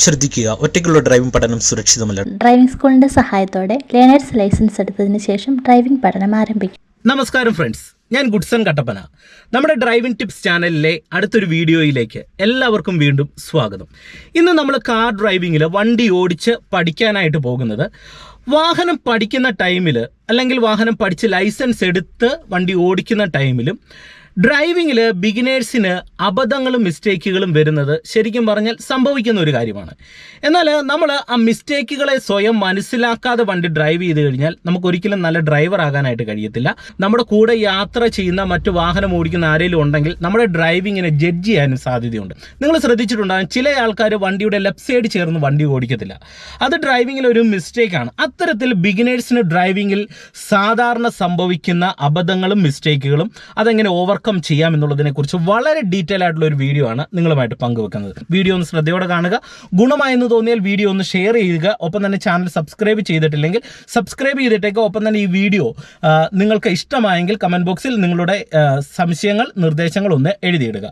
ശ്രദ്ധിക്കുക. ഒറ്റയ്ക്കുള്ള ഡ്രൈവിംഗ് പഠനം സുരക്ഷിതമല്ല. ഡ്രൈവിംഗ് സ്കൂളിന്റെ സഹായത്തോടെ ലേണേഴ്സ് ലൈസൻസ് എടുത്തതിന് ശേഷം ഡ്രൈവിംഗ് പഠനം ആരംഭിക്കും. നമസ്കാരം ഫ്രണ്ട്സ് ഞാൻ ഗുഡ്സൺ കട്ടപ്പന. നമ്മുടെ ഡ്രൈവിംഗ് ടിപ്സ് ചാനലിലെ അടുത്തൊരു വീഡിയോയിലേക്ക് എല്ലാവർക്കും വീണ്ടും സ്വാഗതം. ഇന്ന് നമ്മൾ കാർ ഡ്രൈവിങ്ങിൽ വണ്ടി ഓടിച്ച് പഠിക്കാനായിട്ട് പോകുന്നത് വാഹനം പഠിക്കുന്ന ടൈമിൽ അല്ലെങ്കിൽ വാഹനം പഠിച്ച് ലൈസൻസ് എടുത്ത് വണ്ടി ഓടിക്കുന്ന ടൈമിലും ഡ്രൈവിങ്ങിൽ ബിഗിനേഴ്സിന് അബദ്ധങ്ങളും മിസ്റ്റേക്കുകളും വരുന്നത് ശരിക്കും പറഞ്ഞാൽ സംഭവിക്കുന്ന ഒരു കാര്യമാണ്. എന്നാൽ നമ്മൾ ആ മിസ്റ്റേക്കുകളെ സ്വയം മനസ്സിലാക്കാതെ വണ്ടി ഡ്രൈവ് ചെയ്ത് കഴിഞ്ഞാൽ നമുക്ക് ഒരിക്കലും നല്ല ഡ്രൈവർ ആകാനായിട്ട് കഴിയത്തില്ല. നമ്മുടെ കൂടെ യാത്ര ചെയ്യുന്ന മറ്റു വാഹനം ഓടിക്കുന്ന ആരെങ്കിലും ഉണ്ടെങ്കിൽ നമ്മുടെ ഡ്രൈവിങ്ങിനെ ജഡ്ജ് ചെയ്യാനും സാധ്യതയുണ്ട്. നിങ്ങൾ ശ്രദ്ധിച്ചിട്ടുണ്ടാകും ചില ആൾക്കാർ വണ്ടിയുടെ ലെഫ്റ്റ് സൈഡ് ചേർന്ന് വണ്ടി ഓടിക്കത്തില്ല. അത് ഡ്രൈവിങ്ങിൽ ഒരു മിസ്റ്റേക്കാണ്. അത്തരത്തിൽ ബിഗിനേഴ്സിന് ഡ്രൈവിങ്ങിൽ സാധാരണ സംഭവിക്കുന്ന അബദ്ധങ്ങളും മിസ്റ്റേക്കുകളും അതെങ്ങനെ ഓവർകം ചെയ്യാം എന്നുള്ളതിനെക്കുറിച്ച് വളരെ ഡീറ്റെയിൽ ആയിട്ടുള്ള ഒരു വീഡിയോ ആണ് നിങ്ങളുമായിട്ട് പങ്കുവെക്കുന്നത്. വീഡിയോ ഒന്ന് ശ്രദ്ധയോടെ കാണുക. ഗുണമായെന്ന് തോന്നിയാൽ വീഡിയോ ഒന്ന് ഷെയർ ചെയ്യുക. ഒപ്പം തന്നെ ചാനൽ സബ്സ്ക്രൈബ് ചെയ്തിട്ടില്ലെങ്കിൽ സബ്സ്ക്രൈബ് ചെയ്തിട്ടേക്ക് ഒപ്പം തന്നെ ഈ വീഡിയോ നിങ്ങൾക്ക് ഇഷ്ടമായെങ്കിൽ കമന്റ് ബോക്സിൽ നിങ്ങളുടെ സംശയങ്ങൾ നിർദ്ദേശങ്ങൾ ഒന്ന് എഴുതിയിടുക.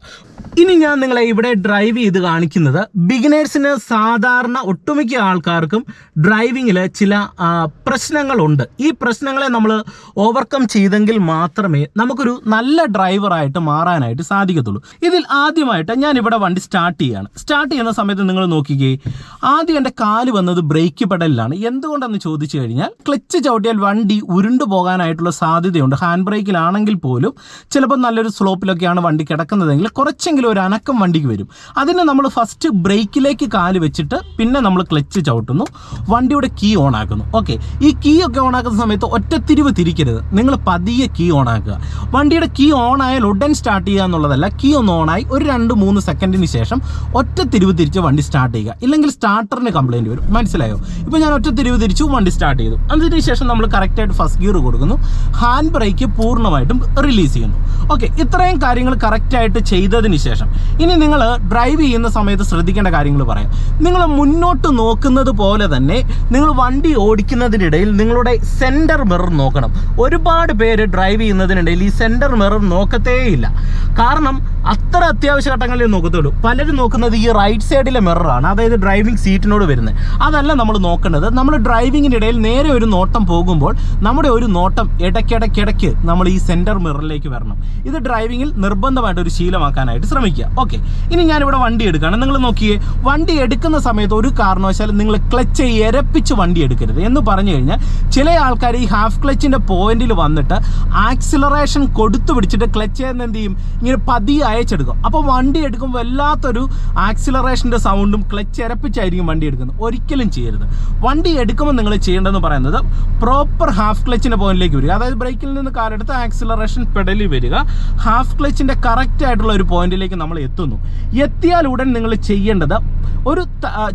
ഇനി ഞാൻ നിങ്ങളെ ഇവിടെ ഡ്രൈവ് ചെയ്ത് കാണിക്കുന്നത് ബിഗിനേഴ്സിന് സാധാരണ ഒട്ടുമിക്ക ആൾക്കാർക്കും ഡ്രൈവിങ്ങിൽ ചില പ്രശ്നങ്ങളുണ്ട്. ഈ പ്രശ്നങ്ങളെ നമ്മൾ ഓവർകം ചെയ്തെങ്കിൽ മാത്രമേ നമുക്കൊരു നല്ല ഡ്രൈവറായിട്ട് മാറാനായിട്ട് സാധിക്കത്തുള്ളൂ. ഇതിൽ ആദ്യമായിട്ട് ഞാൻ ഇവിടെ വണ്ടി സ്റ്റാർട്ട് ചെയ്യാണ്. സ്റ്റാർട്ട് ചെയ്യുന്ന സമയത്ത് നിങ്ങൾ നോക്കിക്കേ ആദ്യം എന്റെ കാൽ വന്നത് ബ്രേക്ക് പെടലിലാണ് എന്തുകൊണ്ടെന്ന് ചോദിച്ചു കഴിഞ്ഞാൽ ക്ലച്ച് ചവിട്ടിയാൽ വണ്ടി ഉരുണ്ടു പോകാനായിട്ടുള്ള സാധ്യതയുണ്ട്. ഹാൻഡ് ബ്രേക്കിലാണെങ്കിൽ പോലും ചിലപ്പോൾ നല്ലൊരു സ്ലോപ്പിലൊക്കെയാണ് വണ്ടി കിടക്കുന്നതെങ്കിൽ കുറച്ചെങ്കിലും ഒരു അനക്കം വണ്ടിക്ക് വരും. അതിന് നമ്മൾ ഫസ്റ്റ് ബ്രേക്കിലേക്ക് കാൽ വെച്ചിട്ട് പിന്നെ നമ്മൾ ക്ലച്ച് ചവിട്ടുന്നു. വണ്ടിയുടെ കീ ഓൺ ആക്കുന്നു. ഓക്കെ ഈ കീ ഒക്കെ ഓൺ ആക്കുന്ന സമയത്ത് ഒറ്റത്തിരിവ് തിരിക്കരുത്. നിങ്ങൾ പതിയെ കീ ഓൺ ആക്കുക. വണ്ടിയുടെ കീ ഓൺ ആയാൽ ഉടൻ സ്റ്റാർട്ട് ചെയ്യുക എന്നുള്ളതല്ല കീ ഒന്ന് ഓൺ ആയി ഒരു രണ്ട് മൂന്ന് സെക്കൻഡിന് ശേഷം ഒറ്റ തിരിവ് തിരിച്ച് വണ്ടി സ്റ്റാർട്ട് ചെയ്യുക. ഇല്ലെങ്കിൽ സ്റ്റാർട്ടറിന് കംപ്ലൈന്റ് വരും. മനസ്സിലായോ? ഇപ്പോൾ ഞാൻ ഒറ്റ തിരിവ് തിരിച്ചു വണ്ടി സ്റ്റാർട്ട് ചെയ്തു. അതിന് ശേഷം നമ്മൾ കറക്റ്റായിട്ട് ഫസ്റ്റ് ഗിയർ കൊടുക്കുന്നു. ഹാൻഡ് ബ്രേക്ക് പൂർണമായിട്ടും റിലീസ് ചെയ്യുന്നു. ഓക്കെ ഇത്രയും കാര്യങ്ങൾ കറക്റ്റായിട്ട് ചെയ്തതിന് ശേഷം ഇനി നിങ്ങൾ ഡ്രൈവ് ചെയ്യുന്ന സമയത്ത് ശ്രദ്ധിക്കേണ്ട കാര്യങ്ങൾ പറയാം. നിങ്ങൾ മുന്നോട്ട് നോക്കുന്നത് പോലെ തന്നെ നിങ്ങൾ വണ്ടി ഓടിക്കുന്നതിനിടയിൽ നിങ്ങളുടെ സെന്റർ മിറർ നോക്കണം. ഒരുപാട് പേര് ഡ്രൈവ് ചെയ്യുന്നതിനിടയിൽ ഈ സെന്റർ മിറർ നോക്കത്തേയില്ല കാരണം അത്ര അത്യാവശ്യ ഘട്ടങ്ങളിൽ നോക്കത്തുള്ളൂ. പലരും നോക്കുന്നത് ഈ റൈറ്റ് സൈഡിലെ മിററാണ് അതായത് ഡ്രൈവിംഗ് സീറ്റിനോട് വരുന്നത്. അതല്ല നമ്മൾ നോക്കേണ്ടത് നമ്മൾ ഡ്രൈവിങ്ങിനിടയിൽ നേരെ ഒരു നോട്ടം പോകുമ്പോൾ നമ്മുടെ ഒരു നോട്ടം ഇടയ്ക്കിടയ്ക്കിടയ്ക്ക് നമ്മൾ ഈ സെന്റർ മിററിലേക്ക് വരണം. ഇത് ഡ്രൈവിങ്ങിൽ നിർബന്ധമായിട്ട് ഒരു ശീലമാക്കാനായിട്ട് ശ്രമിക്കുക. ഓക്കെ ഇനി ഞാനിവിടെ വണ്ടി എടുക്കുകയാണ്. നിങ്ങൾ നോക്കിയേ വണ്ടി എടുക്കുന്ന സമയത്ത് ഒരു കാരണവശാലും നിങ്ങൾ ക്ലച്ച് എരപ്പിച്ച് വണ്ടി എടുക്കരുത്. എന്ന് പറഞ്ഞു കഴിഞ്ഞാൽ ചില ആൾക്കാർ ഈ ഹാഫ് ക്ലച്ചിന്റെ പോയിന്റിൽ വന്നിട്ട് ആക്സിലറേഷൻ കൊടുത്തു പിടിച്ചിട്ട് ക്ലച്ച് എന്ത് ചെയ്യും? ഇങ്ങനെ പതിയെ അയച്ചെടുക്കും. അപ്പോൾ വണ്ടി എടുക്കുമ്പോൾ വല്ലാത്തൊരു ആക്സിലറേഷന്റെ സൗണ്ടും ക്ലച്ച് ഇരപ്പിച്ചായിരിക്കും വണ്ടി എടുക്കുന്നത്. ഒരിക്കലും ചെയ്യരുത്. വണ്ടി എടുക്കുമ്പോൾ നിങ്ങൾ ചെയ്യേണ്ടതെന്ന് പറയുന്നത് പ്രോപ്പർ ഹാഫ് ക്ലച്ചിന്റെ പോയിന്റിലേക്ക് വരിക. അതായത് ബ്രേക്കിൽ നിന്ന് കാലെടുത്ത് ആക്സിലറേഷൻ പെഡലിൽ വരിക. ഹാഫ് ക്ലച്ചിന്റെ കറക്റ്റ് ആയിട്ടുള്ള ഒരു പോയിന്റിലേക്ക് നമ്മൾ എത്തുന്നു. എത്തിയാൽ ഉടൻ നിങ്ങൾ ചെയ്യേണ്ടത് ഒരു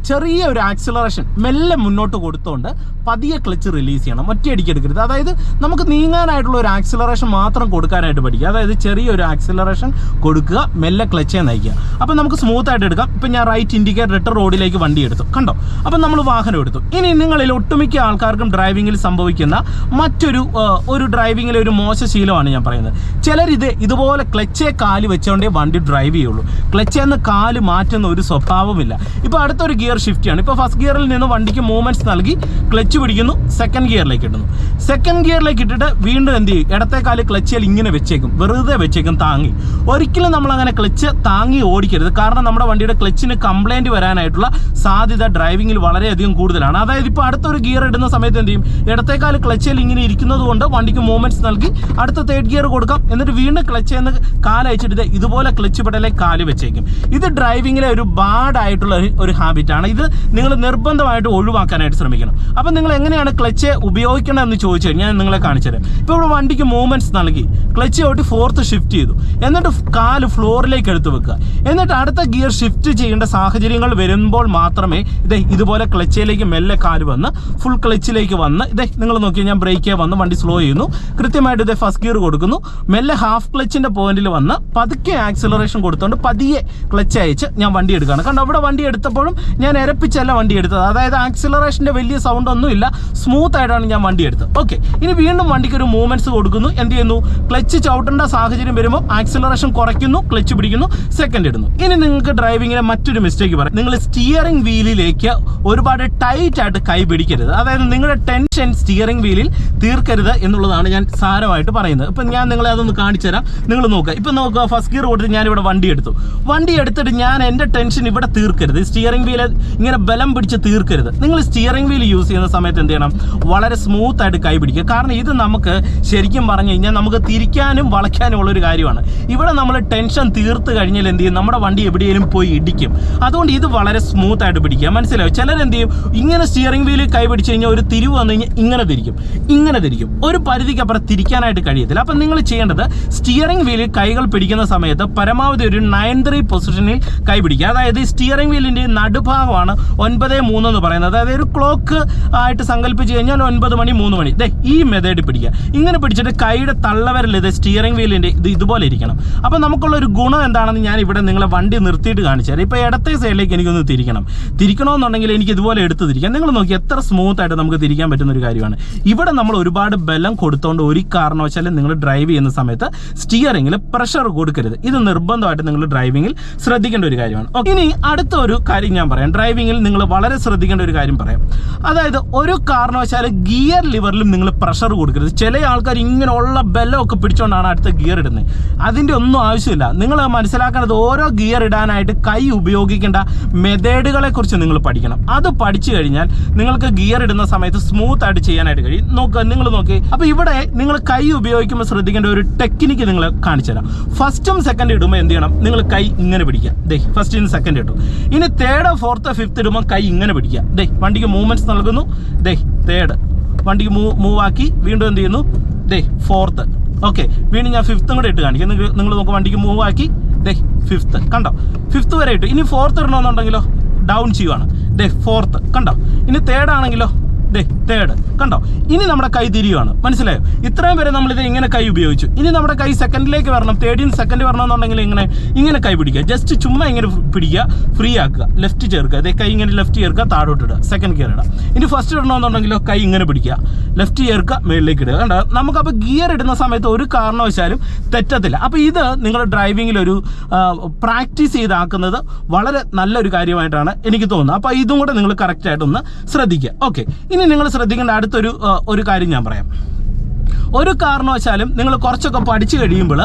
ചെറിയ ഒരു ആക്സിലറേഷൻ മെല്ലെ മുന്നോട്ട് കൊടുത്തുകൊണ്ട് പതിയെ ക്ലച്ച് റിലീസ് ചെയ്യണം. ഒറ്റയടിക്ക് എടുക്കരുത്. അതായത് നമുക്ക് നീങ്ങാനായിട്ടുള്ള ഒരു ആക്സിലറേഷൻ മാത്രം കൊടുക്കാനായിട്ട് പഠിക്കുക. അതായത് ചെറിയൊരു ആക്സിലറേഷൻ കൊടുക്കുക മെല്ലെ ക്ലച്ചേ നയിക്കുക. അപ്പം നമുക്ക് സ്മൂത്ത് ആയിട്ട് എടുക്കാം. ഇപ്പം ഞാൻ റൈറ്റ് ഇൻഡിക്കേറ്റർ ഇട്ട് റോഡിലേക്ക് വണ്ടി എടുത്തു. കണ്ടോ? അപ്പം നമ്മൾ വാഹനം എടുത്തു. ഇനി നിങ്ങളിൽ ഒട്ടുമിക്ക ആൾക്കാർക്കും ഡ്രൈവിങ്ങിൽ സംഭവിക്കുന്ന മറ്റൊരു ഒരു ഡ്രൈവിങ്ങിലെ ഒരു മോശ ശീലമാണ് ഞാൻ പറയുന്നത്. ചിലരിത് ഇതുപോലെ ക്ലച്ചേ കാൽ വെച്ചുകൊണ്ടേ വണ്ടി ഡ്രൈവ് ചെയ്യുള്ളൂ. ക്ലച്ചേന്ന് കാൽ മാറ്റുന്ന ഒരു സ്വഭാവമില്ല. ഇപ്പോൾ അടുത്തൊരു ഗിയർ ഷിഫ്റ്റ് ആണ്. ഇപ്പോൾ ഫസ്റ്റ് ഗിയറിൽ നിന്ന് വണ്ടിക്ക് മൂവ്മെന്റ്സ് നൽകി ക്ലച്ച് പിടിക്കുന്നു സെക്കൻഡ് ഗിയറിലേക്ക് ഇടുന്നു. സെക്കൻഡ് ഗിയറിലേക്ക് ഇട്ടിട്ട് വീണ്ടും എന്ത് ചെയ്യും? ഇടത്തേക്കാൽ കാൽ ക്ലച്ചിൽ ഇങ്ങനെ വെച്ചേക്കും വെറുതെ വെച്ചേക്കും താങ്ങി. ഒരിക്കലും നമ്മൾ അങ്ങനെ ക്ലച്ച് താങ്ങി ഓടിക്കരുത്. കാരണം നമ്മുടെ വണ്ടിയുടെ ക്ലച്ചിന് കംപ്ലൈന്റ് വരാനായിട്ടുള്ള സാധ്യത ഡ്രൈവിങ്ങിൽ വളരെയധികം കൂടുതലാണ്. അതായത് ഇപ്പോൾ അടുത്തൊരു ഗിയർ ഇടുന്ന സമയത്ത് എന്ത് ചെയ്യും? ഇടത്തേക്കാൽ കാൽ ക്ലച്ചിൽ ഇങ്ങനെ ഇരിക്കുന്നത് കൊണ്ട് വണ്ടിക്ക് മൂവ്മെന്റ്സ് നൽകി അടുത്ത തേർഡ് ഗിയർ കൊടുക്കാം. എന്നിട്ട് വീണ്ടും ക്ലച്ച് എന്ന് കാലയച്ചിട്ട് ഇതുപോലെ ക്ലച്ച് പെടലെ കാൽ വെച്ചേക്കും. ഇത് ഡ്രൈവിങ്ങിലെ ഒരു ബാഡ് ആയിട്ടുള്ള ഒരു ഹാബിറ്റാണ് ഇത് നിങ്ങൾ നിർബന്ധമായിട്ട് ഒഴിവാക്കാനായിട്ട് ശ്രമിക്കണം. അപ്പം നിങ്ങൾ എങ്ങനെയാണ് ക്ലച്ച് ഉപയോഗിക്കണമെന്ന് ചോദിച്ചു കഴിഞ്ഞാൽ നിങ്ങളെ കാണിച്ചു തരാം. ഇപ്പോൾ ഇവിടെ വണ്ടിക്ക് മൂവ്മെന്റ്സ് നൽകി. ക്ലച്ച് ഔട്ട് ഫോർത്ത് ഷിഫ്റ്റ് ചെയ്തു. എന്നിട്ട് കാൽ ഫ്ലോറിലേക്ക് എടുത്തു വെക്കുക. എന്നിട്ട് അടുത്ത ഗിയർ ഷിഫ്റ്റ് ചെയ്യേണ്ട സാഹചര്യങ്ങൾ വരുമ്പോൾ മാത്രമേ ഇതേ ഇതുപോലെ ക്ലച്ചിലേക്ക് മെല്ലെ കാൽ വന്ന് ഫുൾ ക്ലച്ചിലേക്ക് വന്ന് ഇതേ നിങ്ങൾ നോക്കിയാൽ ഞാൻ ബ്രേക്കേ വന്ന് വണ്ടി സ്ലോ ചെയ്യുന്നു. കൃത്യമായിട്ട് ഇതേ ഫസ്റ്റ് ഗിയർ കൊടുക്കുന്നു. മെല്ലെ ഹാഫ് ക്ലച്ചിന്റെ പോയിന്റിൽ വന്ന് പതുക്കെ ആക്സിലറേഷൻ കൊടുത്തുകൊണ്ട് പതിയെ ക്ലച്ച് അയച്ച് ഞാൻ വണ്ടി എടുക്കുകയാണ്. കണ്ടോ അവിടെ വണ്ടി എടുത്തപ്പോഴും ഞാൻ ഇരപ്പിച്ചല്ല വണ്ടി എടുത്തത്. അതായത് ആക്സിലറേഷന്റെ വലിയ സൗണ്ട് ഒന്നും ഇല്ല സ്മൂത്ത് ആയിട്ടാണ് ഞാൻ വണ്ടി എടുത്തത്. ഓക്കെ ഇനി വീണ്ടും വണ്ടിക്ക് ഒരു മൂവ്മെന്റ്സ് കൊടുക്കുന്നു. എന്ത് ചെയ്യുന്നു? ക്ലച്ച് ക്ലച്ച് ചവിട്ടേണ്ട സാഹചര്യം വരുമ്പോൾ ആക്സിലറേഷൻ കുറയ്ക്കുന്നു ക്ലച്ച് പിടിക്കുന്നു സെക്കൻഡ് ഇടുന്നു. ഇനി നിങ്ങൾക്ക് ഡ്രൈവിങ്ങിലെ മറ്റൊരു മിസ്റ്റേക്ക് പറയാം. നിങ്ങൾ സ്റ്റിയറിംഗ് വീലിലേക്ക് ഒരുപാട് ടൈറ്റ് ആയിട്ട് കൈ പിടിക്കരുത്. അതായത് നിങ്ങളുടെ ടെൻഷൻ സ്റ്റിയറിംഗ് വീലിൽ തീർക്കരുത് എന്നുള്ളതാണ് ഞാൻ സാരമായിട്ട് പറയുന്നത്. ഇപ്പം ഞാൻ നിങ്ങളെ അതൊന്ന് കാണിച്ചു തരാം. നിങ്ങൾ നോക്കുക. ഇപ്പം നോക്കുക ഫസ്റ്റ് ഗിയർ കൊടുത്ത് ഞാനിവിടെ വണ്ടി എടുത്തു. വണ്ടി എടുത്തിട്ട് ഞാൻ എന്റെ ടെൻഷൻ ഇവിടെ തീർക്കരുത്. സ്റ്റിയറിംഗ് വീൽ ഇങ്ങനെ ബലം പിടിച്ച് തീർക്കരുത്. നിങ്ങൾ സ്റ്റിയറിംഗ് വീൽ യൂസ് ചെയ്യുന്ന സമയത്ത് എന്ത് ചെയ്യണം? വളരെ സ്മൂത്ത് ആയിട്ട് കൈ പിടിക്കുക. കാരണം ഇത് നമുക്ക് ശരിക്കും പറഞ്ഞു കഴിഞ്ഞാൽ നമുക്ക് തിരിക്കാനും വളയ്ക്കാനും ഉള്ളൊരു കാര്യമാണ്. ഇവിടെ നമ്മൾ ടെൻഷൻ തീർത്ത് കഴിഞ്ഞാൽ എന്ത് ചെയ്യും? നമ്മുടെ വണ്ടി എവിടെയെങ്കിലും പോയി ഇടിക്കും. അതുകൊണ്ട് ഇത് വളരെ സ്മൂത്ത് ആയിട്ട് പിടിക്കുക. മനസ്സിലാവും ചിലരെന്ത് ചെയ്യും? ഇങ്ങനെ സ്റ്റിയറിംഗ് വീൽ കൈ പിടിച്ച് കഴിഞ്ഞാൽ ഒരു തിരിവ് വന്നു കഴിഞ്ഞാൽ ഇങ്ങനെ തിരിക്കും. ഇങ്ങനെ തിരിക്കും. ഒരു പരിധിക്ക് അപ്പുറം തിരിക്കാനായിട്ട് കഴിയത്തില്ല. അപ്പം നിങ്ങൾ ചെയ്യേണ്ടത് സ്റ്റിയറിംഗ് വീലിൽ കൈകൾ പിടിക്കുന്ന സമയത്ത് പരമാവധി ഒരു നയൻ ത്രീ പൊസിഷനിൽ കൈ പിടിക്കുക. അതായത് സ്റ്റിയറിംഗ് വീലിന്റെ നടുഭാഗമാണ് ഒൻപത് മൂന്ന് എന്ന് പറയുന്നത്. അതായത് ഒരു ക്ലോക്ക് ആയിട്ട് സങ്കല്പിച്ച് കഴിഞ്ഞാൽ ഒൻപത് മണി മൂന്ന് മണി. ദേ ഈ മെത്തേഡ് പിടിക്കുക. ഇങ്ങനെ പിടിച്ചിട്ട് കൈയുടെ തള്ളവരൽ ഇത് സ്റ്റിയറിംഗ് വീലിന്റെ ഇത് ഇതുപോലെ ഇരിക്കണം. അപ്പോൾ നമുക്കുള്ള ഒരു ഗുണം എന്താണെന്ന് ഞാൻ ഇവിടെ നിങ്ങളെ വണ്ടി നിർത്തിയിട്ട് കാണിച്ചു തരാം. ഇപ്പോൾ ഇടത്തെ സൈഡിലേക്ക് എനിക്കൊന്ന് തിരിക്കണം. തിരിക്കണമെന്നുണ്ടെങ്കിൽ എനിക്ക് ഇതുപോലെ എടുത്ത് തിരിക്കാം. നിങ്ങൾ നോക്കി എത്ര സ്മൂത്ത് ആയിട്ട് നമുക്ക് തിരിക്കാൻ പറ്റുന്ന ഒരു കാര്യമാണ്. ഇവിടെ നമ്മൾ ഒരുപാട് ബലം കൊടുത്തോണ്ട് ഒരു കാരണവശാലും നിങ്ങൾ ഡ്രൈവ് ചെയ്യുന്ന സമയത്ത് സ്റ്റിയറിംഗിൽ പ്രഷർ കൊടുക്കരുത്. ഇത് നിർബന്ധമായിട്ട് നിങ്ങൾ ഡ്രൈവിംഗിൽ ശ്രദ്ധിക്കേണ്ട ഒരു കാര്യമാണ്. ഇനി അടുത്ത ഒരു കാര്യം ഞാൻ പറയാം. ഡ്രൈവിംഗിൽ നിങ്ങൾ വളരെ ശ്രദ്ധിക്കേണ്ട ഒരു കാര്യം പറയാം. അതായത് ഒരു കാരണവശാലും ഗിയർ ലിവറിലും നിങ്ങൾ പ്രഷർ കൊടുക്കരുത്. ചില ആൾക്കാർ ഇങ്ങനെയുള്ള ബലമൊക്കെ ബലമൊക്കെ പിടിച്ചുകൊണ്ടാണ് അടുത്ത ഗിയർ ഇടുന്നത്. അതിന്റെ ഒന്നും ആവശ്യമില്ല. നിങ്ങൾ മനസ്സിലാക്കേണ്ടത് ഓരോ ഗിയർ ഇടാനായിട്ട് കൈ ഉപയോഗിക്കേണ്ട മെത്തേഡുകളെ കുറിച്ച് നിങ്ങൾ പഠിക്കണം. അത് പഠിച്ചു കഴിഞ്ഞാൽ നിങ്ങൾക്ക് ഗിയർ ഇടുന്ന സമയത്ത് സ്മൂത്ത് ആയിട്ട് ചെയ്യാനായിട്ട് കഴിയും. നോക്കുക നിങ്ങൾ നോക്കി. അപ്പോൾ ഇവിടെ നിങ്ങൾ കൈ ഉപയോഗിക്കുമ്പോൾ ശ്രദ്ധിക്കേണ്ട ഒരു ടെക്നിക്ക് നിങ്ങൾ കാണിച്ചു തരാം. ഫസ്റ്റും സെക്കൻഡ് ഇടുമ്പോൾ എന്ത് ചെയ്യണം? നിങ്ങൾ കൈ ഇങ്ങനെ പിടിക്കുക. ദേ ഫസ്റ്റിന് സെക്കൻഡ് ഇട്ടു. ഇനി തേർഡ് ഫോർത്ത് ഫിഫ്ത്ത് ഇടുമ്പോൾ കൈ ഇങ്ങനെ പിടിക്കുക. ദേ വണ്ടിക്ക് മൂവ്മെന്റ്സ് നൽകുന്നു. ദേ തേർഡ് വണ്ടിക്ക് മൂവ് മൂവ് ആക്കി വീണ്ടും എന്ത് ചെയ്യുന്നു? ദേ ഫോർത്ത് ഓക്കെ വീണ്ടും ഞാൻ ഫിഫ്ത്തും കൂടെ ഇട്ട് കാണിക്കാം. നിങ്ങൾ നോക്ക് വണ്ടിക്ക് മൂവ് ആക്കി. ദേ ഫിഫ്ത്ത് കണ്ടോ? ഫിഫ്ത്ത് വരെ ഇട്ടു. ഇനി ഫോർത്ത് ഇടണമെന്നുണ്ടെങ്കിലോ ഡൗൺ ചെയ്യുവാണ്. ദേ ഫോർത്ത് കണ്ടോ? ഇനി തേർഡ് ആണെങ്കിലോ തേർഡ് കണ്ടോ? ഇനി നമ്മുടെ കൈ തിരിയുവാണ്. മനസ്സിലായോ? ഇത്രയും വരെ നമ്മളിത് ഇങ്ങനെ കൈ ഉപയോഗിച്ചു. ഇനി നമ്മുടെ കൈ സെക്കൻഡിലേക്ക് വരണം. തേർഡിന് സെക്കൻഡ് വരണമെന്നുണ്ടെങ്കിൽ ഇങ്ങനെ ഇങ്ങനെ കൈ പിടിക്കുക. ജസ്റ്റ് ചുമ്മാ ഇങ്ങനെ പിടിക്കുക. ഫ്രീ ആക്കുക. ലെഫ്റ്റ് ചേർക്കുക. അതേ കൈ ഇങ്ങനെ ലെഫ്റ്റ് ചേർക്കുക. താഴോട്ട് ഇടുക. സെക്കൻഡ് ഗിയർ ഇടുക. ഇനി ഫസ്റ്റ് ഇടണമെന്നുണ്ടെങ്കിലോ കൈ ഇങ്ങനെ പിടിക്കുക. ലെഫ്റ്റ് ചേർക്കുക. മേളിലേക്ക് ഇടുക. കണ്ടോ? നമുക്കപ്പോൾ ഗിയർ ഇടുന്ന സമയത്ത് ഒരു കാരണവശാലും തെറ്റത്തില്ല. അപ്പോൾ ഇത് നിങ്ങൾ ഡ്രൈവിങ്ങിൽ ഒരു പ്രാക്ടീസ് ചെയ്താക്കുന്നത് വളരെ നല്ലൊരു കാര്യമായിട്ടാണ് എനിക്ക് തോന്നുന്നത്. അപ്പോൾ ഇതും കൂടെ നിങ്ങൾ കറക്റ്റായിട്ടൊന്ന് ശ്രദ്ധിക്കുക. ഓക്കെ ഇനി നിങ്ങൾ ശ്രദ്ധിക്കേണ്ട അടുത്തൊരു ഒരു കാര്യം ഞാൻ പറയാം. ഒരു കാരണവശാലും നിങ്ങൾ കുറച്ചൊക്കെ പഠിച്ചു കഴിയുമ്പോൾ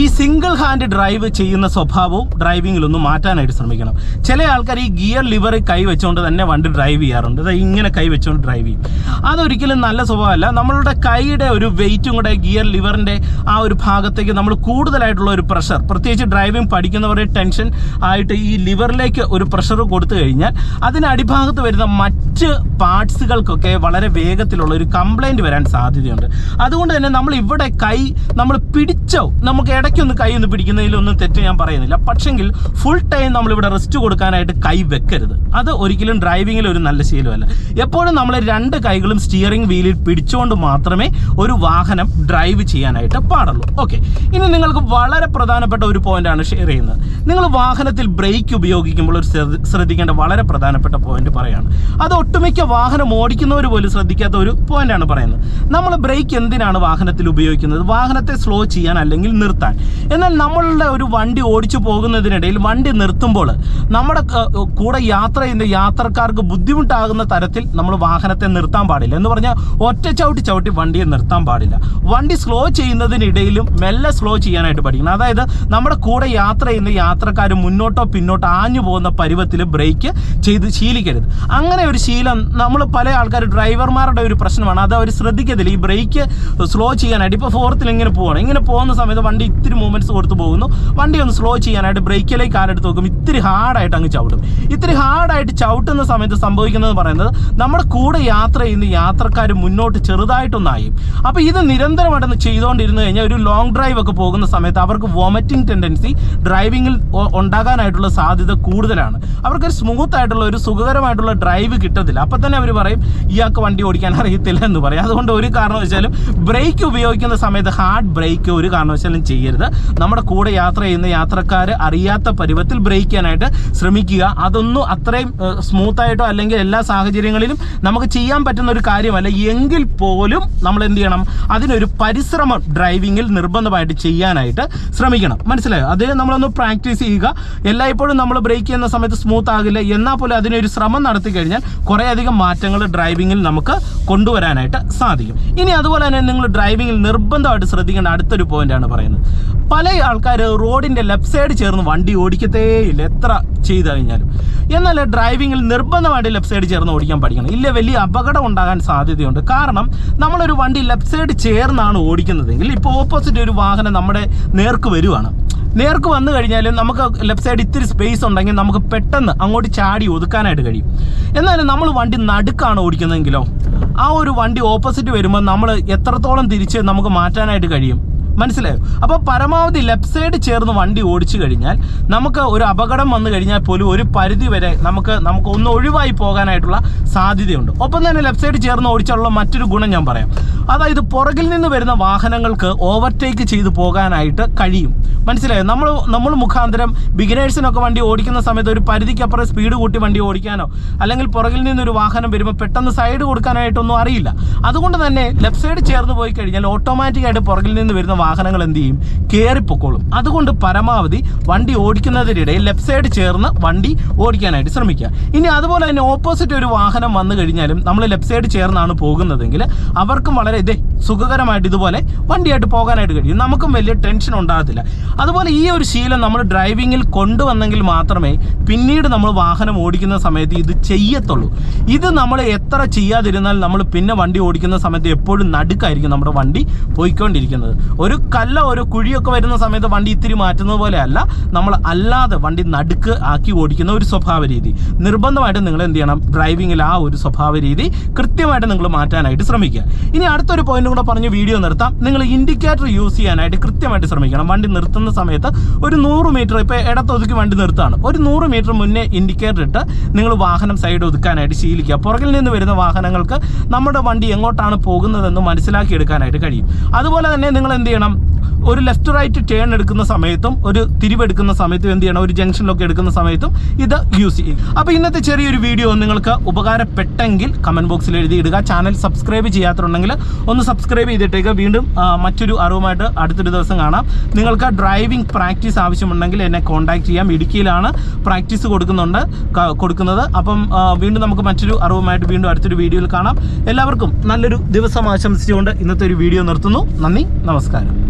ഈ സിംഗിൾ ഹാൻഡ് ഡ്രൈവ് ചെയ്യുന്ന സ്വഭാവവും ഡ്രൈവിങ്ങിലൊന്നും മാറ്റാനായിട്ട് ശ്രമിക്കണം. ചില ആൾക്കാർ ഈ ഗിയർ ലിവർ കൈ വെച്ചുകൊണ്ട് തന്നെ വണ്ടി ഡ്രൈവ് ചെയ്യാറുണ്ട്. അതായത് ഇങ്ങനെ കൈ വെച്ചുകൊണ്ട് ഡ്രൈവ് ചെയ്യും. അതൊരിക്കലും നല്ല സ്വഭാവമല്ല. നമ്മളുടെ കൈയുടെ ഒരു വെയിറ്റും കൂടെ ഗിയർ ലിവറിന്റെ ആ ഒരു ഭാഗത്തേക്ക് നമ്മൾ കൂടുതലായിട്ടുള്ള ഒരു പ്രഷർ പ്രത്യേകിച്ച് ഡ്രൈവിംഗ് പഠിക്കുന്നവരുടെ ടെൻഷൻ ആയിട്ട് ഈ ലിവറിലേക്ക് ഒരു പ്രഷർ കൊടുത്തു കഴിഞ്ഞാൽ അതിന് അടിഭാഗത്ത് വരുന്ന മറ്റ് പാർട്സുകൾക്കൊക്കെ വളരെ വേഗത്തിലുള്ള ഒരു കംപ്ലൈന്റ് വരാൻ സാധ്യതയുണ്ട്. അതുകൊണ്ട് തന്നെ നമ്മൾ ഇവിടെ കൈ നമ്മൾ പിടിച്ചോ നമുക്ക് ഇടയ്ക്കൊന്ന് കൈ ഒന്ന് പിടിക്കുന്നതിലൊന്നും തെറ്റ് ഞാൻ പറയുന്നില്ല. പക്ഷെങ്കിൽ ഫുൾ ടൈം നമ്മൾ ഇവിടെ റെസ്റ്റ് കൊടുക്കാനായിട്ട് കൈ വെക്കരുത്. അത് ഒരിക്കലും ഡ്രൈവിങ്ങിൽ ഒരു നല്ല ശീലമല്ല. എപ്പോഴും നമ്മൾ രണ്ട് കൈകളും സ്റ്റിയറിംഗ് വീലിൽ പിടിച്ചുകൊണ്ട് മാത്രമേ ഒരു വാഹനം ഡ്രൈവ് ചെയ്യാനായിട്ട് പാടുള്ളൂ. ഓക്കെ ഇനി നിങ്ങൾക്ക് വളരെ പ്രധാനപ്പെട്ട ഒരു പോയിന്റാണ് ഷെയർ ചെയ്യുന്നത്. നിങ്ങൾ വാഹനത്തിൽ ബ്രേക്ക് ഉപയോഗിക്കുമ്പോൾ ഒരു ശ്രദ്ധിക്കേണ്ട വളരെ പ്രധാനപ്പെട്ട പോയിന്റ് പറയാണ്. അത് ഒട്ടുമിക്ക വാഹനം ഓടിക്കുന്നവർ പോലും ശ്രദ്ധിക്കാത്ത ഒരു പോയിന്റാണ് പറയുന്നത്. നമ്മൾ ബ്രേക്ക് എന്തിനാണ് വാഹനത്തിൽ ഉപയോഗിക്കുന്നത്? വാഹനത്തെ സ്ലോ ചെയ്യാൻ അല്ലെങ്കിൽ നിർത്താൻ. എന്നാൽ നമ്മളുടെ ഒരു വണ്ടി ഓടിച്ചു പോകുന്നതിനിടയിൽ വണ്ടി നിർത്തുമ്പോൾ നമ്മുടെ കൂടെ യാത്ര ചെയ്യുന്ന യാത്രക്കാർക്ക് ബുദ്ധിമുട്ടാകുന്ന തരത്തിൽ നമ്മൾ വാഹനത്തെ നിർത്താൻ പാടില്ല. എന്ന് പറഞ്ഞാൽ ഒറ്റ ചവിട്ടി ചവിട്ടി വണ്ടിയെ നിർത്താൻ പാടില്ല. വണ്ടി സ്ലോ ചെയ്യുന്നതിനിടയിലും മെല്ലെ സ്ലോ ചെയ്യാനായിട്ട് പഠിക്കണം. അതായത് നമ്മുടെ കൂടെ യാത്ര ചെയ്യുന്ന യാത്രക്കാർ മുന്നോട്ടോ പിന്നോട്ടോ ആഞ്ഞു പോകുന്ന പരുവത്തിൽ ബ്രേക്ക് ചെയ്ത് ശീലിക്കരുത്. അങ്ങനെ ഒരു ശീലം നമ്മൾ പല ആൾക്കാർ ഡ്രൈവർമാരുടെ ഒരു പ്രശ്നമാണ്. അത് അവർ ശ്രദ്ധിക്കത്തില്ല. ഈ ബ്രേക്ക് സ്ലോ ചെയ്യാനായിട്ട് ഇപ്പോൾ ഫോർത്തിൽ ഇങ്ങനെ പോവാണ്. ഇങ്ങനെ പോകുന്ന സമയത്ത് വണ്ടി ഇത്തിരി മൂവ്മെന്റ്സ് കൊടുത്ത് പോകുന്നു. വണ്ടി ഒന്ന് സ്ലോ ചെയ്യാനായിട്ട് ബ്രേക്കിലേക്ക് കാലെടുത്ത് നോക്കും ഇത്തിരി ഹാർഡായിട്ട് അങ്ങ് ചവിട്ടും. ഇത്തിരി ഹാർഡായിട്ട് ചവിട്ടുന്ന സമയത്ത് സംഭവിക്കുന്നത് പറയുന്നത് നമ്മുടെ കൂടെ യാത്ര ചെയ്യുന്ന യാത്രക്കാർ മുന്നോട്ട് ചെറുതായിട്ടൊന്നായി. അപ്പോൾ ഇത് നിരന്തരമായിട്ടൊന്ന് ചെയ്തുകൊണ്ടിരുന്നു കഴിഞ്ഞാൽ ഒരു ലോങ് ഡ്രൈവ് ഒക്കെ പോകുന്ന സമയത്ത് അവർക്ക് വോമിറ്റിംഗ് ടെൻഡൻസി ഡ്രൈവിങ്ങിൽ ഉണ്ടാകാനായിട്ടുള്ള സാധ്യത കൂടുതലാണ്. അവർക്കൊരു സ്മൂത്ത് ആയിട്ടുള്ള ഒരു സുഖകരമായിട്ടുള്ള ഡ്രൈവ് കിട്ടത്തില്ല. അപ്പം തന്നെ അവർ പറയും ഇയാൾക്ക് വണ്ടി ഓടിക്കാൻ അറിയത്തില്ല എന്ന് പറയും. അതുകൊണ്ട് ഒരു കാരണവശാലും ബ്രേക്ക് ഉപയോഗിക്കുന്ന സമയത്ത് ഹാർഡ് ബ്രേക്ക് ഒരു കാരണവശാലും ചെയ്യരുത്. നമ്മുടെ കൂടെ യാത്ര ചെയ്യുന്ന യാത്രക്കാർ അറിയാത്ത പരുവത്തിൽ ബ്രേക്ക് ചെയ്യാനായിട്ട് ശ്രമിക്കുക. അതൊന്നും അത്രയും സ്മൂത്തായിട്ടോ അല്ലെങ്കിൽ എല്ലാ സാഹചര്യങ്ങളിലും നമുക്ക് ചെയ്യാൻ പറ്റുന്ന ഒരു കാര്യമല്ല. എങ്കിൽ പോലും നമ്മൾ എന്ത് ചെയ്യണം? അതിനൊരു പരിശ്രമം ഡ്രൈവിങ്ങിൽ നിർബന്ധമായിട്ട് ചെയ്യാനായിട്ട് ശ്രമിക്കണം. മനസ്സിലായോ? അത് നമ്മളൊന്ന് പ്രാക്ടീസ് ചെയ്യുക. എല്ലായ്പ്പോഴും നമ്മൾ ബ്രേക്ക് ചെയ്യുന്ന സമയത്ത് സ്മൂത്ത് ആകില്ല. എന്നാൽ പോലും അതിനൊരു ശ്രമം നടത്തി കഴിഞ്ഞാൽ കുറേയധികം മാറ്റങ്ങൾ ഡ്രൈവിങ്ങിൽ നമുക്ക് കൊണ്ടുവരാനായിട്ട് സാധിക്കും. ഇനി അതുപോലെ തന്നെ നിങ്ങൾ ഡ്രൈവിങ്ങിൽ നിർബന്ധമായിട്ട് ശ്രദ്ധിക്കേണ്ട അടുത്തൊരു പോയിന്റാണ് പറയുന്നത്. പല ആൾക്കാർ റോഡിന്റെ ലെഫ്റ്റ് സൈഡ് ചേർന്ന് വണ്ടി ഓടിക്കത്തേ ഇല്ല. എത്ര ചെയ്തു കഴിഞ്ഞാലും. എന്നാൽ ഡ്രൈവിങ്ങിൽ നിർബന്ധമായിട്ട് ലെഫ്റ്റ് സൈഡ് ചേർന്ന് ഓടിക്കാൻ പഠിക്കണം. ഇല്ല വലിയ അപകടം ഉണ്ടാകാൻ സാധ്യതയുണ്ട്. കാരണം നമ്മളൊരു വണ്ടി ലെഫ്റ്റ് സൈഡ് ചേർന്നാണ് ഓടിക്കുന്നതെങ്കിൽ ഇപ്പോൾ ഓപ്പോസിറ്റ് ഒരു വാഹനം നമ്മുടെ നേർക്ക് വരുവാണ്. നേർക്ക് വന്നു കഴിഞ്ഞാലും നമുക്ക് ലെഫ്റ്റ് സൈഡ് ഇത്തിരി സ്പേസ് ഉണ്ടെങ്കിൽ നമുക്ക് പെട്ടെന്ന് അങ്ങോട്ട് ചാടി ഒതുക്കാനായിട്ട് കഴിയും. എന്നാലും നമ്മൾ വണ്ടി നടുക്കാണ് ഓടിക്കുന്നതെങ്കിലോ? ആ ഒരു വണ്ടി ഓപ്പോസിറ്റ് വരുമ്പോൾ നമ്മൾ എത്രത്തോളം തിരിച്ച് നമുക്ക് മാറ്റാനായിട്ട് കഴിയും? മനസ്സിലായോ? അപ്പോൾ പരമാവധി ലെഫ്റ്റ് സൈഡ് ചേർന്ന് വണ്ടി ഓടിച്ചു കഴിഞ്ഞാൽ നമുക്ക് ഒരു അപകടം വന്നു കഴിഞ്ഞാൽ പോലും ഒരു പരിധി വരെ നമുക്ക് നമുക്ക് ഒന്ന് ഒഴിവായി പോകാനായിട്ടുള്ള സാധ്യതയുണ്ട്. ഒപ്പം തന്നെ ലെഫ്റ്റ് സൈഡ് ചേർന്ന് ഓടിച്ചുള്ള മറ്റൊരു ഗുണം ഞാൻ പറയാം. അതായത് പുറകിൽ നിന്ന് വരുന്ന വാഹനങ്ങൾക്ക് ഓവർടേക്ക് ചെയ്ത് പോകാനായിട്ട് കഴിയും. മനസ്സിലായോ? നമ്മൾ നമ്മൾ മുഖാന്തരം ബിഗിനേഴ്സിനൊക്കെ വണ്ടി ഓടിക്കുന്ന സമയത്ത് ഒരു പരിധിക്കപ്പുറം സ്പീഡ് കൂട്ടി വണ്ടി ഓടിക്കാനോ അല്ലെങ്കിൽ പുറകിൽ നിന്നൊരു വാഹനം വരുമ്പോൾ പെട്ടെന്ന് സൈഡ് കൊടുക്കാനായിട്ടൊന്നും അറിയില്ല. അതുകൊണ്ട് തന്നെ ലെഫ്റ്റ് സൈഡ് ചേർന്ന് പോയി കഴിഞ്ഞാൽ ഓട്ടോമാറ്റിക്കായിട്ട് പുറകിൽ നിന്ന് വരുന്ന വാഹനങ്ങൾ എന്ത് ചെയ്യും? കയറിപ്പൊക്കോളും അതുകൊണ്ട് പരമാവധി വണ്ടി ഓടിക്കുന്നതിനിടയിൽ ലെഫ്റ്റ് സൈഡ് ചേർന്ന് വണ്ടി ഓടിക്കാനായിട്ട് ശ്രമിക്കുക. ഇനി അതുപോലെ തന്നെ ഓപ്പോസിറ്റ് ഒരു വാഹനം വന്നു കഴിഞ്ഞാലും നമ്മൾ ലെഫ്റ്റ് സൈഡ് ചേർന്നാണ് പോകുന്നതെങ്കിൽ അവർക്കും വളരെ ഇതേ സുഖകരമായിട്ട് ഇതുപോലെ വണ്ടിയായിട്ട് പോകാനായിട്ട് കഴിയും. നമുക്കും വലിയ ടെൻഷൻ ഉണ്ടാകത്തില്ല. അതുപോലെ ഈ ഒരു ശീലം നമ്മൾ ഡ്രൈവിങ്ങിൽ കൊണ്ടുവന്നെങ്കിൽ മാത്രമേ പിന്നീട് നമ്മൾ വാഹനം ഓടിക്കുന്ന സമയത്ത് ഇത് ചെയ്യത്തുള്ളൂ. ഇത് നമ്മൾ എത്ര ചെയ്യാതിരുന്നാൽ നമ്മൾ പിന്നെ വണ്ടി ഓടിക്കുന്ന സമയത്ത് എപ്പോഴും നടുക്കായിരിക്കും നമ്മുടെ വണ്ടി പോയിക്കൊണ്ടിരിക്കുന്നത്. ഒരു കല്ല ഒരു കുഴിയൊക്കെ വരുന്ന സമയത്ത് വണ്ടി ഇത്തിരി മാറ്റുന്നത് പോലെ അല്ല നമ്മൾ അല്ലാതെ വണ്ടി നടുക്ക് ആക്കി ഓടിക്കുന്ന ഒരു സ്വഭാവ രീതി. നിർബന്ധമായിട്ട് നിങ്ങൾ എന്ത് ചെയ്യണം? ഡ്രൈവിങ്ങിൽ ആ ഒരു സ്വഭാവ രീതി കൃത്യമായിട്ട് നിങ്ങൾ മാറ്റാനായിട്ട് ശ്രമിക്കുക. ഇനി അടുത്തൊരു പോയിന്റ് കൂടെ പറഞ്ഞ് വീഡിയോ നിർത്താം. നിങ്ങൾ ഇൻഡിക്കേറ്റർ യൂസ് ചെയ്യാനായിട്ട് കൃത്യമായിട്ട് ശ്രമിക്കണം. വണ്ടി നിർത്തുന്ന സമയത്ത് ഒരു നൂറ് മീറ്റർ ഇപ്പോൾ ഇടത്തൊതുക്കി വണ്ടി നിർത്താണ് ഒരു നൂറ് മീറ്റർ മുന്നേ ഇൻഡിക്കേറ്റർ ഇട്ട് നിങ്ങൾ വാഹനം സൈഡ് ഒതുക്കാനായിട്ട് ശീലിക്കുക. പുറകിൽ നിന്ന് വരുന്ന വാഹനങ്ങൾക്ക് നമ്മുടെ വണ്ടി എങ്ങോട്ടാണ് പോകുന്നതെന്ന് മനസ്സിലാക്കി എടുക്കാനായിട്ട് കഴിയും. അതുപോലെ തന്നെ നിങ്ങൾ എന്ത് தினம் ഒരു ലെഫ്റ്റ് റൈറ്റ് ടേൺ എടുക്കുന്ന സമയത്തും ഒരു തിരിവെടുക്കുന്ന സമയത്തും എന്ത് ചെയ്യണം? ഒരു ജംഗ്ഷനിലൊക്കെ എടുക്കുന്ന സമയത്തും ഇത് യൂസ് ചെയ്യും. അപ്പോൾ ഇന്നത്തെ ചെറിയൊരു വീഡിയോ നിങ്ങൾക്ക് ഉപകാരപ്പെട്ടെങ്കിൽ കമന്റ് ബോക്സിൽ എഴുതി ഇടുക ചാനൽ സബ്സ്ക്രൈബ് ചെയ്യാത്തുണ്ടെങ്കിൽ ഒന്ന് സബ്സ്ക്രൈബ് ചെയ്തിട്ടേക്ക്. വീണ്ടും മറ്റൊരു അറിവുമായിട്ട് അടുത്തൊരു ദിവസം കാണാം. നിങ്ങൾക്ക് ഡ്രൈവിംഗ് പ്രാക്ടീസ് ആവശ്യമുണ്ടെങ്കിൽ എന്നെ കോൺടാക്റ്റ് ചെയ്യാം. ഇടുക്കിയിലാണ് പ്രാക്ടീസ് കൊടുക്കുന്നുണ്ട് കൊടുക്കുന്നത്. അപ്പം വീണ്ടും നമുക്ക് മറ്റൊരു അറിവുമായിട്ട് വീണ്ടും അടുത്തൊരു വീഡിയോയിൽ കാണാം. എല്ലാവർക്കും നല്ലൊരു ദിവസം ആശംസിച്ചുകൊണ്ട് ഇന്നത്തെ ഒരു വീഡിയോ നിർത്തുന്നു. നന്ദി നമസ്കാരം.